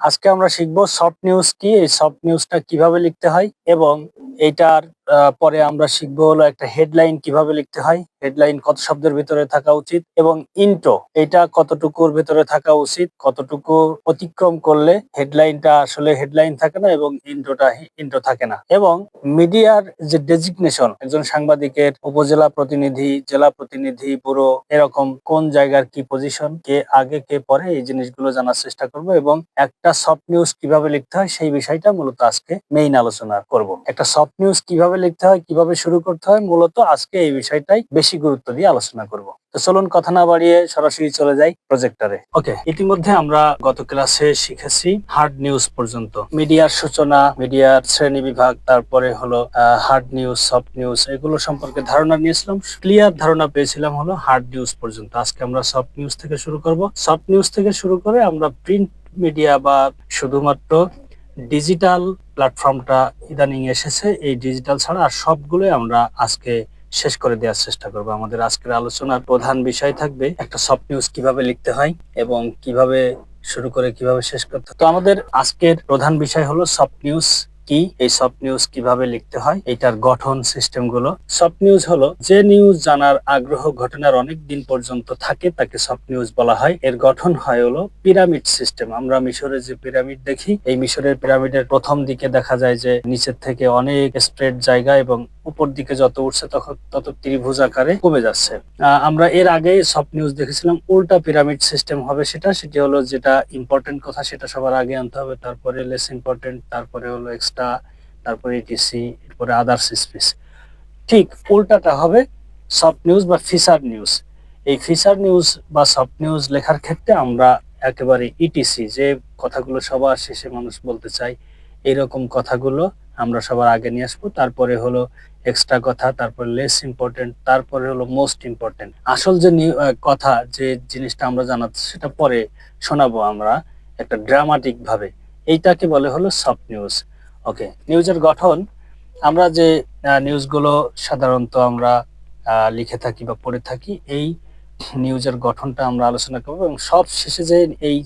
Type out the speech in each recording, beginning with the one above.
আজকে আমরা শিখব সফট নিউজ কি এই সফট নিউজটা কীভাবে লিখতে হয় এবং এইটার পরে আমরা শিখব হলো একটা হেডলাইন কীভাবে লিখতে হয়। হেডলাইন কত শব্দের ভিতরে থাকা উচিত এবং ইন্টো এটা কতটুকুর ভিতরে থাকা উচিত, কতটুকু অতিক্রম করলে হেডলাইনটা আসলে হেডলাইন থাকে না এবং ইন্টোটা ইন্টো থাকে না। এবং মিডিয়ার যে ডেজিগনেশন একজন সাংবাদিকের উপজেলা প্রতিনিধি, জেলা প্রতিনিধি পুরো এরকম কোন জায়গার কি পজিশন কে আগে, কে পরে এই জিনিসগুলো জানার চেষ্টা করব এবং একটা সফট নিউজ কীভাবে লিখতে হয় সেই বিষয়টা মূলত আজকে মেইন আলোচনা করব। একটা সফট নিউজ কীভাবে লিখতে হয়, কীভাবে শুরু করতে হয়, মূলত আজকে এই বিষয়টাই বেশি গুরুত্ব দিয়ে আলোচনা করব। তো চলুন কথা না বাড়িয়ে সরাসরি চলে যাই প্রজেক্টরে ওকে ইতিমধ্যে আমরা গত ক্লাসে শিখেছি হার্ড নিউজ পর্যন্ত। মিডিয়ার সূচনা মিডিয়ার শ্রেণি বিভাগ, তারপরে হলো হার্ড নিউজ সফট নিউজ এগুলো সম্পর্কে ধারণা নিয়েছিলাম। ক্লিয়ার ধারণা পেয়েছিলাম হলো হার্ড নিউজ পর্যন্ত। আজকে আমরা সফট নিউজ থেকে শুরু করব। সফট নিউজ থেকে শুরু করে আমরা প্রিন্ট মিডিয়া বা শুধুমাত্র ডিজিটাল প্ল্যাটফর্মটা ইদানিং এসেছে এই ডিজিটাল ছাড়া আর সবগুলোই আমরা আজকে শেষ করে দেওয়ার চেষ্টা করব আমাদের আজকের আলোচনার প্রধান বিষয় থাকবে একটা সফট নিউজ কীভাবে লিখতে হয় এবং কীভাবে শুরু করে কীভাবে শেষ করতে। তো আমাদের আজকের প্রধান বিষয় হলো সফট নিউজ কি, এই সফট নিউজ কীভাবে লিখতে হয় এটার গঠন সিস্টেমগুলো। সফট নিউজ হলো, যে নিউজ জানার আগ্রহ ঘটনার অনেক দিন পর্যন্ত থাকে, তাকে সফট নিউজ বলা হয়। এর গঠন হয় হলো পিরামিড সিস্টেম আমরা মিশরের যে পিরামিড দেখি, এই মিশরের পিরামিডের প্রথম দিকে দেখা যায় যে নিচের থেকে অনেক স্প্রেড জায়গা এবং উপর দিকে যত উঠছে তখন তত ত্রিভুজ আকারে কমে যাচ্ছে। আমরা এর আগে সব নিউজ দেখেছিলাম, উল্টা পিরামিড সিস্টেম হবে সেটা, সেটি হলো যেটা ইম্পর্টেন্ট কথা, সেটা সবার আগে আনতে হবে, তারপরে লেস ইম্পর্টেন্ট তারপরে হলো এক্সট্রা তারপরে ইটিসি এরপরে আদার্স স্পিচ ঠিক উল্টাটা হবে সফট নিউজ বা ফিচার নিউজ এই ফিচার নিউজ বা সফট নিউজ লেখার ক্ষেত্রে আমরা একেবারে ইটিসি যে কথাগুলো সবার শেষে মানুষ বলতে চায় এইরকম কথাগুলো আমরা সবার আগে নিয়ে আসব। তারপরে হলো এক্সট্রা কথা, তারপরে লেস ইম্পর্টেন্ট তারপরে হলো মোস্ট ইম্পর্টেন্ট আসল যে কথা যে জিনিসটা আমরা জানাচ্ছি, সেটা পরে শোনাবো আমরা একটা ড্রামাটিক ভাবে। এইটাকে বলে হলো সফট নিউজ ওকে নিউজের গঠন, আমরা যে নিউজগুলো সাধারণত আমরা লিখে থাকি বা পড়ে থাকি, এই নিউজের গঠনটা আমরা আলোচনা করব এবং সব শেষে যে এই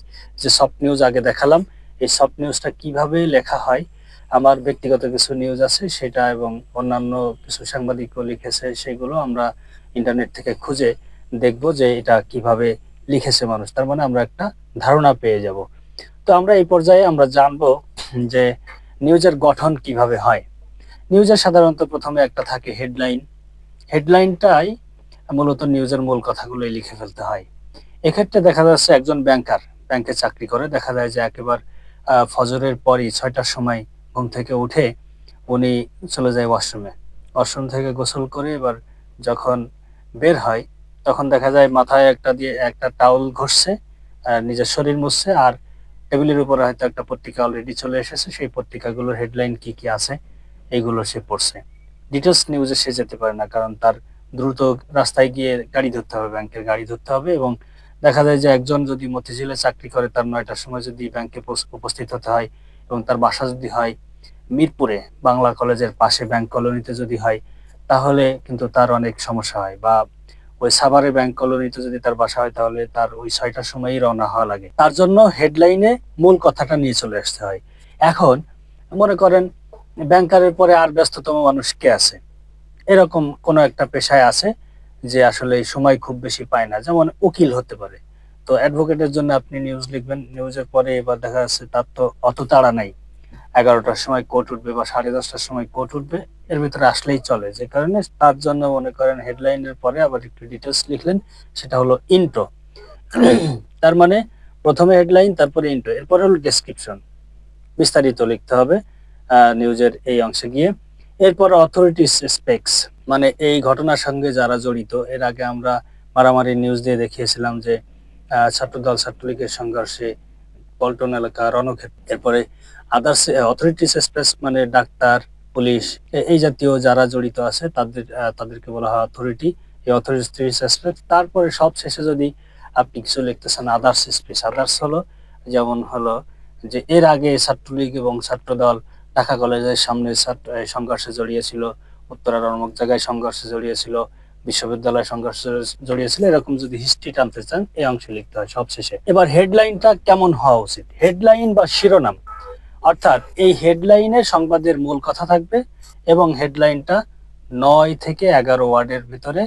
যে সফট নিউজ আগে দেখালাম, এই সফট নিউজটা কীভাবে লেখা হয় আমার ব্যক্তিগত কিছু নিউজ আছে, সেটা এবং অন্যান্য কিছু সাংবাদিকও লিখেছে, সেগুলো আমরা ইন্টারনেট থেকে খুঁজে দেখব যে এটা কীভাবে লিখেছে মানুষ। তার মানে আমরা একটা ধারণা পেয়ে যাব। তো আমরা এই পর্যায়ে আমরা জানব যে নিউজের গঠন কীভাবে হয়। নিউজের সাধারণত প্রথমে একটা থাকে হেডলাইন হেডলাইনটাই মূলত নিউজের মূল কথাগুলোই লিখে ফেলতে হয়। এক্ষেত্রে দেখা যাচ্ছে একজন ব্যাংকার ব্যাংকে চাকরি করে। দেখা যায় যে একেবারে ফজরের পরই ছয়টার সময় ঘুম থেকে উঠে উনি চলে যায় ওয়াশরুমে। ওয়াশরুম থেকে গোসল করে এবার যখন বের হয়, তখন দেখা যায় মাথায় একটা দিয়ে একটা টাউল ঘষছে আর নিজের শরীর মুছছে আর টেবিলের উপরে হয়তো একটা পত্রিকা অলরেডি চলে এসেছে, সেই পত্রিকাগুলোর হেডলাইন কি কি আছে এইগুলো সে পড়ছে। ডিটেলস নিউজে সে যেতে পারে না কারণ তার দ্রুত রাস্তায় গিয়ে গাড়ি ধরতে হবে, ব্যাংকের গাড়ি ধরতে হবে এবং দেখা যায় যে একজন যদি মতিঝিলে চাকরি করে, তার নয়টার সময় যদি ব্যাংকে উপস্থিত হতে হয় এবং তার বাসা যদি হয় মিরপুরে বাংলা কলেজের পাশে ব্যাংক কলোনিতে যদি হয়, তাহলে কিন্তু তার অনেক সমস্যা হয়। বা ওই সাভারে ব্যাংক কলোনিতে যদি তার বাসা হয়, তাহলে তার ওই ছয়টার সময়ই রওনা হওয়া লাগে। তার জন্য হেডলাইনে মূল কথাটা নিয়ে চলে আসতে হয়। এখন মনে করেন ব্যাংকারের পরে আর ব্যস্ততম মানুষ কে আছে? এরকম কোনো একটা পেশায় আছে যে আসলে সময় খুব বেশি পায় না, যেমন উকিল হতে পারে। তো অ্যাডভোকেটের জন্য আপনি নিউজ লিখবেন নিউজের পরে এবার দেখা যাচ্ছে তার তো অত তাড়া নাই। এগারোটার সময় কোর্ট উঠবে বা সাড়ে দশটার সময় কোর্ট উঠবে, এর ভিতরে আসলেই চলে। যে কারণে তার জন্য মনে করেন হেডলাইনের পরে আবার একটু ডিটেলস লিখলেন, সেটা হলো ইন্ট্রো তার মানে প্রথমে হেডলাইন তারপরে ইন্ট্রো এরপরে হলো ডেসক্রিপশন বিস্তারিত লিখতে হবে নিউজের এই অংশে গিয়ে। এরপর অথরিটিস স্পেক্স মানে এই ঘটনার সঙ্গে যারা জড়িত, এর আগে আমরা মারামারি নিউজ দিয়ে দেখিয়েছিলাম যে ছাত্রদল ছাত্রলীগের সংঘর্ষে পল্টন এলাকা রণক্ষেত্র, এরপরে আদার্স অথরিটিস স্পেস মানে ডাক্তার পুলিশ এই জাতীয় যারা জড়িত আছে, তাদের তাদেরকে বলা হয় অথরিটি এই অথরিটিস স্পেস তারপরে সব শেষে যদি আপনি কিছু লিখতেছেন আদার্স স্পেস আদার্স হলো, যেমন হলো যে, এর আগে ছাত্রলীগ এবং ছাত্রদল ঢাকা কলেজের সামনে ছাত্র- সংঘর্ষে জড়িয়েছিল, উত্তরার অমুক জায়গায় সংঘর্ষে জড়িয়েছিল, বিশ্ববিদ্যালয় সংঘর্ষ জড়িয়েছিল, এরকম যদি হিস্ট্রি টানতে চান, এই অংশে লিখতে হয় সবশেষে এবার হেডলাইনটা কেমন হওয়া উচিত? হেডলাইন বা শিরোনাম অর্থাৎ এই হেডলাইনে সংবাদের মূল কথা থাকবে এবং হেডলাইনটা নয় থেকে এগারো ওয়ার্ডের ভিতরে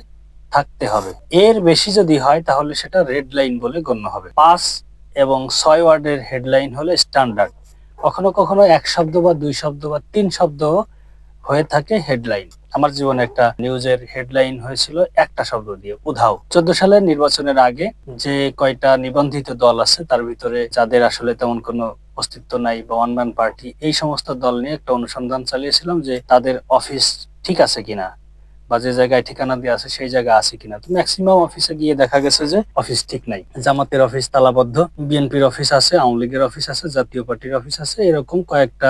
থাকতে হবে। এর বেশি যদি হয়, তাহলে সেটা রেড লাইন বলে গণ্য হবে। পাঁচ এবং ছয় ওয়ার্ডের হেডলাইন হলে স্ট্যান্ডার্ড কখনো কখনো এক শব্দ বা দুই শব্দ বা তিন শব্দ হয়ে থাকে হেডলাইন। আমার জীবনে একটা নিউজের হেডলাইন হয়েছিল একটা শব্দ দিয়ে, উধাও। চোদ্দ সালের নির্বাচনের আগে যে কয়টা নিবন্ধিত দল আছে, তার ভিতরে যাদের আসলে তেমন কোনো অস্তিত্ব নাই বা ওয়ান পার্টি এই সমস্ত দল নিয়ে একটা অনুসন্ধান চালিয়েছিলাম যে তাদের অফিস ঠিক আছে কিনা বা যে জায়গায় ঠিকানা দিয়ে আছে, সেই জায়গা আছে কিনা। তো ম্যাক্সিমাম অফিসে গিয়ে দেখা গেছে যে অফিস ঠিক নাই। জামাতের অফিস তালাবদ্ধ বিএনপির অফিস আছে, আওয়ামী লীগের অফিস আছে, জাতীয় পার্টির অফিস আছে, এরকম কয়েকটা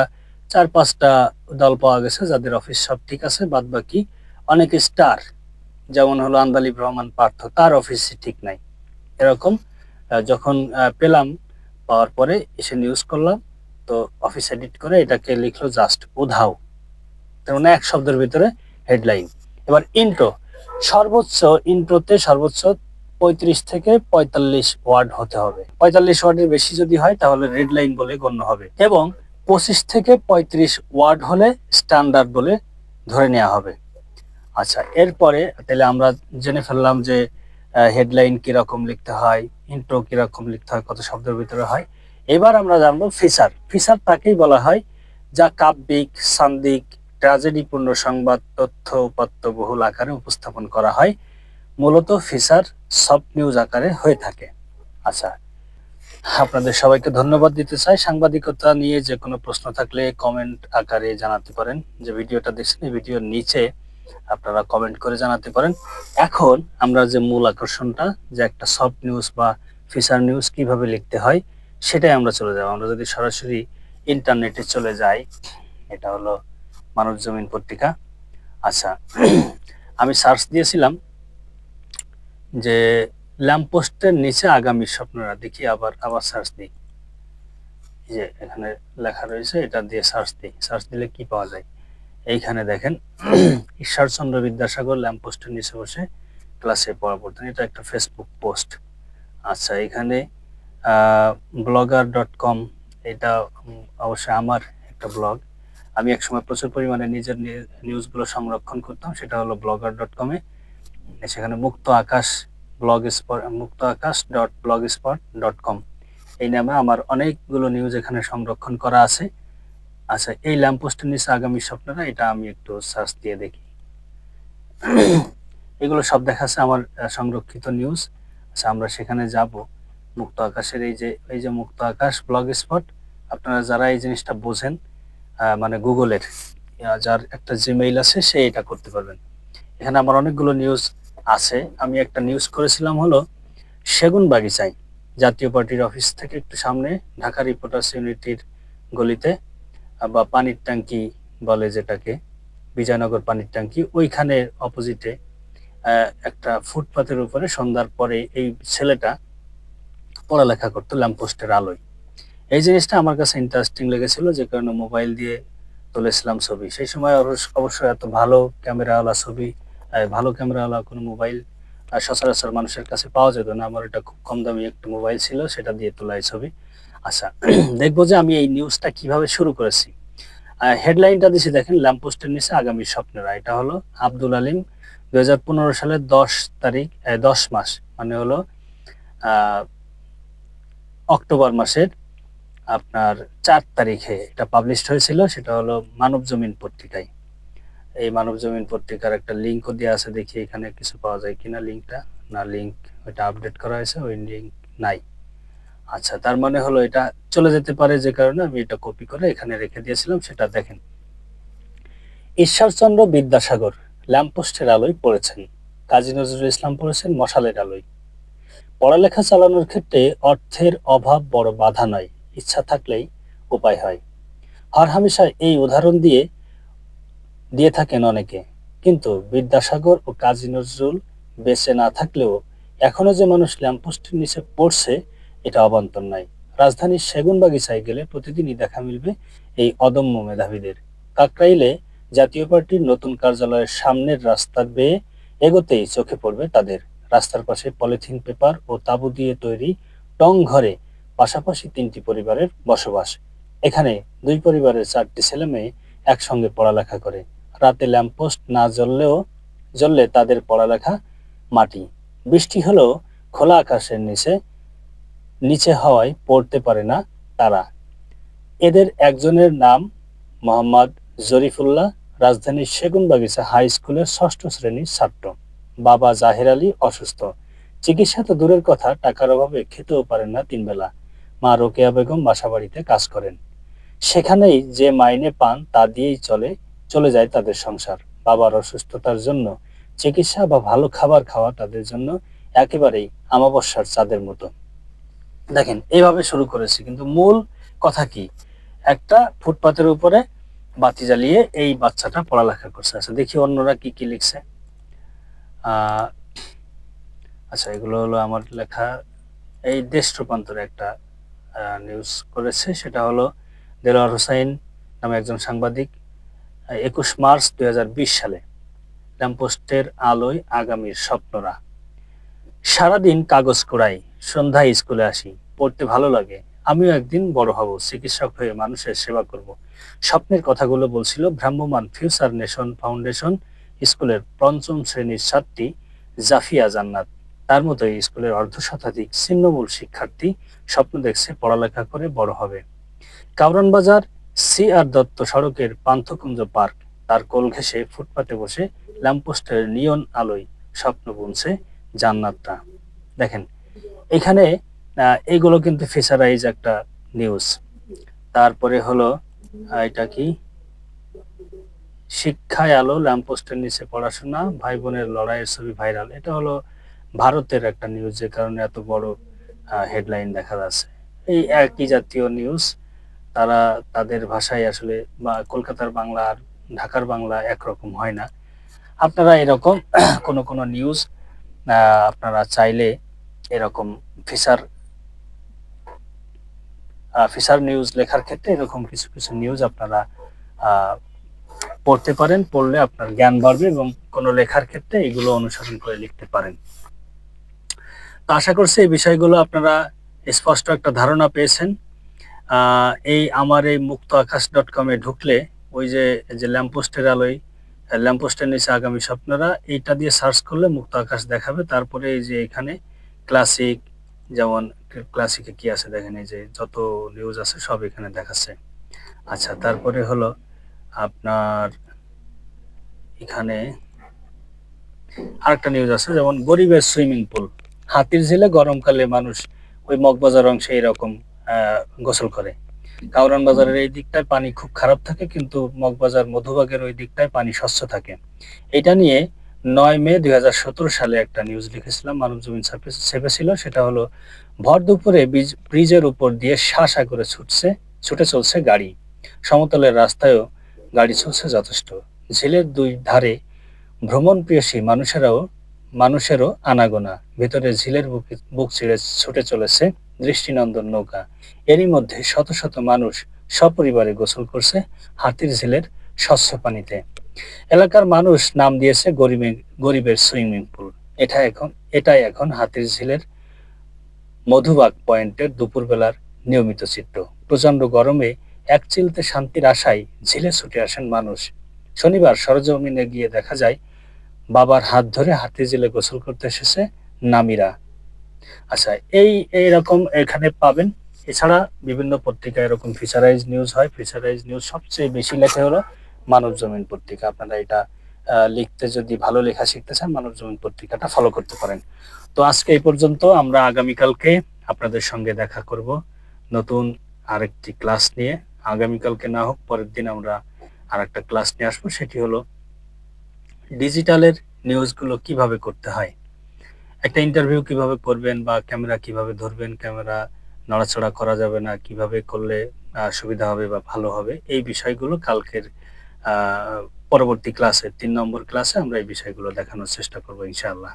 চার পাঁচটা দল পাওয়া গেছে যাদের অফিস সব ঠিক আছে বাদ বাকি অনেক স্টার যেমন হলো আন্দালিব রহমান পার্থ, তার অফিস ঠিক নাই। এরকম যখন পেলাম, পাওয়ার পরে এসে নিউজ করলাম, তো অফিস এডিট করে এটাকে লিখলো জাস্ট উধাও। তার মানে এক শব্দের ভিতরে হেডলাইন এবার ইন্ট্রো সর্বোচ্চ ইন্ট্রোতে সর্বোচ্চ পঁয়ত্রিশ থেকে পঁয়তাল্লিশ ওয়ার্ড হতে হবে। পঁয়তাল্লিশ ওয়ার্ডের বেশি যদি হয়, তাহলে রেড লাইন বলে গণ্য হবে। এবং পঁচিশ থেকে পঁয়ত্রিশ ওয়ার্ড হলে স্ট্যান্ডার্ড বলে ধরে নেওয়া হবে। আচ্ছা এরপরে তাহলে আমরা জেনে ফেললাম যে হেডলাইন কীরকম লিখতে হয় ইন্ট্রো কীরকম লিখতে হয়, কত শব্দের ভিতরে হয়। এবার আমরা জানব ফিচার। ফিচার তাকেই বলা হয় যা কাব্যিক, সান্দিক ট্র্যাজেডিপূর্ণ সংবাদ, তথ্য, উপাত্ত বহুল আকারে উপস্থাপন করা হয়। মূলত ফিচার সফট নিউজ আকারে হয়ে থাকে। আচ্ছা আপনাদের সবাইকে ধন্যবাদ দিতে চাই। সাংবাদিকতা নিয়ে যে কোনো প্রশ্ন থাকলে কমেন্ট আকারে জানাতে পারেন। যে ভিডিওটা দেখছেন, এই ভিডিওর নিচে আপনারা কমেন্ট করে জানাতে পারেন। এখন আমরা যে মূল আকর্ষণটা, যে একটা সফট নিউজ বা ফিচার নিউজ কীভাবে লিখতে হয়, সেটাই আমরা চলে যাব। আমরা যদি সরাসরি ইন্টারনেটে চলে যাই, এটা হলো মানব জমিন পত্রিকা। আচ্ছা আমি সার্চ দিয়েছিলাম যে ল্যাম্পপোস্টের নিচে আগামী স্বপ্নরা। দেখি আবার আবার সার্চ দিই। যে এখানে লেখা রয়েছে, এটা দিয়ে সার্চ দিই। সার্চ দিলে কি পাওয়া যায়? এইখানে দেখেন, ঈশ্বরচন্দ্র বিদ্যাসাগর ল্যাম্পপোস্টের নিচে বসে ক্লাসে পড়া পড়তেন। এটা একটা ফেসবুক পোস্ট আচ্ছা এখানে ব্লগার ডট কম এটা অবশ্যই আমার একটা ব্লগ আমি একসময় প্রচুর পরিমাণে নিজের নিউজগুলো সংরক্ষণ করতাম, সেটা হলো ব্লগার ডট কমে সেখানে মুক্ত Akash blogspot Mukto Akash dot blogspot dot com এই নামে আমার অনেকগুলো নিউজ এখানে সংরক্ষণ করা আছে। আচ্ছা এই ল্যাম্পপোস্টের নিচে আগামী স্বপ্নরা এটা আমি একটু সার্চ দিয়ে দেখি। এগুলো সব দেখাচ্ছে আমার সংরক্ষিত নিউজ আচ্ছা আমরা সেখানে যাব। মুক্ত আকাশের এই যে এই যে মুক্ত আকাশ ব্লগ স্পট আপনারা যারা এই জিনিসটা বোঝেন মানে গুগলের যার একটা জিমেইল আছে, সে এটা করতে পারবেন। এখানে আমার অনেকগুলো নিউজ আছে। আমি একটা নিউজ করেছিলাম হলো সেগুন বাগিচায়, জাতীয় পার্টির অফিস থেকে একটু সামনে ঢাকা রিপোর্টার্স ইউনিটির গলিতে, বা পানির ট্যাঙ্কি বলে যেটাকে, বিজয়নগর পানির ট্যাঙ্কি, ওইখানে অপোজিটে একটা ফুটপাতের উপরে সন্ধ্যার পরে এই ছেলেটা পড়ালেখা করতো ল্যাম্পপোস্টের আলোয়। এই জিনিসটা আমার কাছে ইন্টারেস্টিং লেগেছিল, যে কারণে মোবাইল দিয়ে তুলেছিলাম ছবি। সেই সময় অবশ্য- এত ভালো ক্যামেরাওয়ালা ছবি ভালো ক্যামেরাওয়ালা কোনো মোবাইল সচরাচর মানুষের কাছে পাওয়া যেত না। আমার এটা খুব কম দামি একটা মোবাইল ছিল, সেটা দিয়ে তোলা এই ছবি। আচ্ছা দেখব যে আমি এই নিউজটা কীভাবে শুরু করেছি। হেডলাইনটা দিছি দেখেন ল্যাম্পপোস্টের নিচে আগামী স্বপ্নেরা। এটা হলো আব্দুল আলিম, দুই হাজার পনেরো সালের দশ তারিখ দশ মাস মানে হলো অক্টোবর মাসের আপনার চার তারিখে এটা পাবলিশড হয়েছিল, সেটা হলো মানব জমিন পত্রিকায়। এই মানব জমিন পত্রিকার একটা লিঙ্কও দেওয়া আছে, দেখি এখানে কিছু পাওয়া যায় কিনা লিঙ্কটা। না লিঙ্ক, ওইটা আপডেট করা হয়েছে, ওই লিঙ্ক নাই। আচ্ছা তার মানে হলো এটা চলে যেতে পারে যে কারণে আমি এটা কপি করে এখানে রেখে দিয়েছিলাম, সেটা দেখেন। ঈশ্বরচন্দ্র বিদ্যাসাগর ল্যাম্পপোস্টের আলোয় পড়েছেন। কাজী নজরুল ইসলাম পড়েছেন মশালের আলোয়। পড়ালেখা চালানোর ক্ষেত্রে অর্থের অভাব বড় বাধা নয়, ইচ্ছা থাকলেই উপায় হয়। হরহামেশা এই উদাহরণ দিয়ে দিয়ে থাকেন অনেকে। কিন্তু বিদ্যাসাগর ও কাজী নজরুল বেঁচে না থাকলেও এখনও যে মানুষ ল্যাম্পপোস্টের নিচে পড়ছে, এটা অবান্তর নয়। রাজধানীর সেগুন বাগিচায় গেলে প্রতিদিনই দেখা মিলবে এই অদম্য মেধাবীদের। কাকরাইলে জাতীয় পার্টির নতুন কার্যালয়ের সামনের রাস্তার বেয়ে এগোতেই চোখে পড়বে তাদের। রাস্তার পাশে পলিথিন পেপার ও তাঁবু দিয়ে তৈরি টং ঘরে পাশাপাশি তিনটি পরিবারের বসবাস। এখানে দুই পরিবারের চারটি ছেলে মেয়ে একসঙ্গে পড়ালেখা করে। রাতে ল্যাম্পপোস্ট না জ্বললেও জ্বললে তাদের পড়ালেখা মাটি। বৃষ্টি হলেও খোলা আকাশের নিচে নিচে হওয়ায় পড়তে পারে না তারা। এদের একজনের নাম মোহাম্মদ জরিফুল্লাহ, রাজধানীর সেগুনবাগিচা হাই স্কুলের ষষ্ঠ শ্রেণির ছাত্র। বাবা জাহের আলী অসুস্থ। চিকিৎসা তো দূরের কথা, টাকার অভাবে খেতেও পারেন না তিন বেলা। মা রোকেয়া বেগম বাসাবাড়িতে কাজ করেন। সেখানেই যে মাইনে পান তা দিয়েই চলে চলে যায় তাদের সংসার। বাবার অসুস্থতার জন্য চিকিৎসা বা ভালো খাবার খাওয়া তাদের জন্য একেবারেই আমাবস্যার চাঁদের মতো। দেখেন, এইভাবে শুরু করেছে, কিন্তু মূল কথা কি? একটা ফুটপাতের উপরে বাতি জ্বালিয়ে এই বাচ্চাটা পড়ালেখা করছে। আচ্ছা দেখি অন্যরা কি কি লিখছে। আচ্ছা এগুলো হলো আমার লেখা। এই দেশ রূপান্তরে একটা নিউজ করেছে, সেটা হলো দেলোয়ার হোসাইন নামে একজন সাংবাদিক। একুশ মার্চ দুই হাজার বিশ সালে ল্যাম্পোস্টের আলোয় আগামীর স্বপ্নরা। সারাদিন কাগজ কুড়াই, সন্ধ্যায় স্কুলে আসি, পড়তে ভালো লাগে। আমিও একদিন বড় হব, চিকিৎসক হয়ে মানুষের সেবা করব। স্বপ্নের কথাগুলো বলছিল ভ্রাম্যমান ফিউচার নেশন ফাউন্ডেশন স্কুলের পঞ্চম শ্রেণির ছাত্রী জাফিয়া জান্নাত। তার মতোই স্কুলের অর্ধ শতাধিক ছিন্নমূল শিক্ষার্থী স্বপ্ন দেখছে পড়ালেখা করে বড় হবে। কাউরান বাজার সি আর দত্ত সড়কের পান্থকুঞ্জ পার্ক। তার কোল ঘেঁষে ফুটপাতে বসে ল্যাম্পোস্টের নিয়ন আলোয় স্বপ্ন বুনছে জান্নাতটা দেখেন এখানে আহ, এইগুলো কিন্তু ফিচারাইজ একটা নিউজ। তারপরে হলো এটা কি? শিক্ষায় আলো ল্যাম্পোস্টের নিচে পড়াশোনা ভাই বোনের লড়াইয়ের ছবি ভাইরাল। এটা হলো ভারতের একটা নিউজ যে কারণে এত বড় হেডলাইন দেখা যাচ্ছে। এই একই জাতীয় নিউজ তারা তাদের ভাষায় আসলে বা কলকাতার বাংলা আর ঢাকার বাংলা একরকম হয় না। আপনারা এরকম কোনো কোনো নিউজ আপনারা চাইলে এরকম ফিচার ফিচার নিউজ লেখার ক্ষেত্রে এরকম কিছু কিছু নিউজ আপনারা পড়তে পারেন, পড়লে আপনার জ্ঞান বাড়বে এবং কোনো লেখার ক্ষেত্রে এগুলো অনুসরণ করে লিখতে পারেন। তো আশা করছি এই বিষয়গুলো আপনারা স্পষ্ট একটা ধারণা পেয়েছেন। এই আমার এই মুক্ত আকাশ ডট কমে ঢুকলে ওই যে যে ল্যাম্পোস্টের আলোয় ল্যাম্পোস্টের নিচে আগামী স্বপ্নরা এইটা দিয়ে সার্চ করলে মুক্ত আকাশ দেখাবে। তারপরে এই যে এখানে ক্লাসিক যেমন ক্লাসিকে কি আছে দেখেন, এই যে যত নিউজ আছে সব এখানে দেখাচ্ছে। আচ্ছা তারপরে হলো আপনার এখানে আরেকটা নিউজ আছে, যেমন গরিবের সুইমিং পুল হাতির ঝিলে গরমকালে মানুষ ওই মগবাজার অংশে এরকম গোসল করে। কাউরান বাজারের এই দিকটায় পানি খুব খারাপ থাকে, কিন্তু মগবাজার মধুবাগের ওই দিকটায় পানি স্বচ্ছ থাকে। এটা নিয়ে নয় মে দু হাজার সতের সালে একটা নিউজ লিখেছিলাম, মানব জমিন ছাপে- ছেপেছিল সেটা হলো, ভর দুপুরে ব্রিজের উপর দিয়ে শাসা করে ছুটছে, ছুটে চলছে গাড়ি। সমতলের রাস্তায়ও গাড়ি চলছে যথেষ্ট। ঝিলের দুই ধারে ভ্রমণ প্রিয়সী মানুষেরাও মানুষেরও আনাগোনা। ভেতরে ঝিলের বুকে বুক ছিঁড়ে ছুটে চলেছে দৃষ্টিনন্দন নৌকা। এরই মধ্যে শত শত মানুষ সপরিবারে গোসল করছে হাতির ঝিলের স্বচ্ছ পানিতে। এলাকার মানুষ নাম দিয়েছে গরিবের গরিবের সুইমিং পুল। এটা এখন, এটাই এখন হাতির ঝিলের মধুবাগ পয়েন্টের দুপুরবেলার নিয়মিত চিত্র। প্রচণ্ড গরমে এক চিলতে শান্তির আশায় ঝিলে ছুটে আসেন মানুষ। শনিবার সরজমিনে গিয়ে দেখা যায়, বাবার হাত ধরে হাতি ঝিলে গোসল করতে এসেছে নামিরা। আচ্ছা এই এইরকম এখানে পাবেন। এছাড়া বিভিন্ন পত্রিকা এরকম ফিচারাইজ নিউজ হয়। ফিচারাইজ নিউজ সবচেয়ে বেশি লেখা হলো মানব জমিন পত্রিকা। আপনারা এটা লিখতে যদি ভালো লেখা শিখতে চান, মানব জমিন পত্রিকাটা ফলো করতে পারেন। তো আজকে এই পর্যন্ত আমরা আগামীকালকে আপনাদের সঙ্গে দেখা করব নতুন আরেকটি ক্লাস নিয়ে। আগামীকালকে না হোক, পরের দিন আমরা আর একটা ক্লাস নিয়ে আসব। সেটি হলো ডিজিটালের নিউজগুলো কীভাবে করতে হয়। একটা ইন্টারভিউ কীভাবে করবেন বা ক্যামেরা কীভাবে ধরবেন ক্যামেরা নড়াচড়া করা যাবে না, কীভাবে করলে সুবিধা হবে বা ভালো হবে, এই বিষয়গুলো কালকের পরবর্তী ক্লাসে তিন নম্বর ক্লাসে আমরা এই বিষয়গুলো দেখানোর চেষ্টা করব, ইনশাআল্লাহ।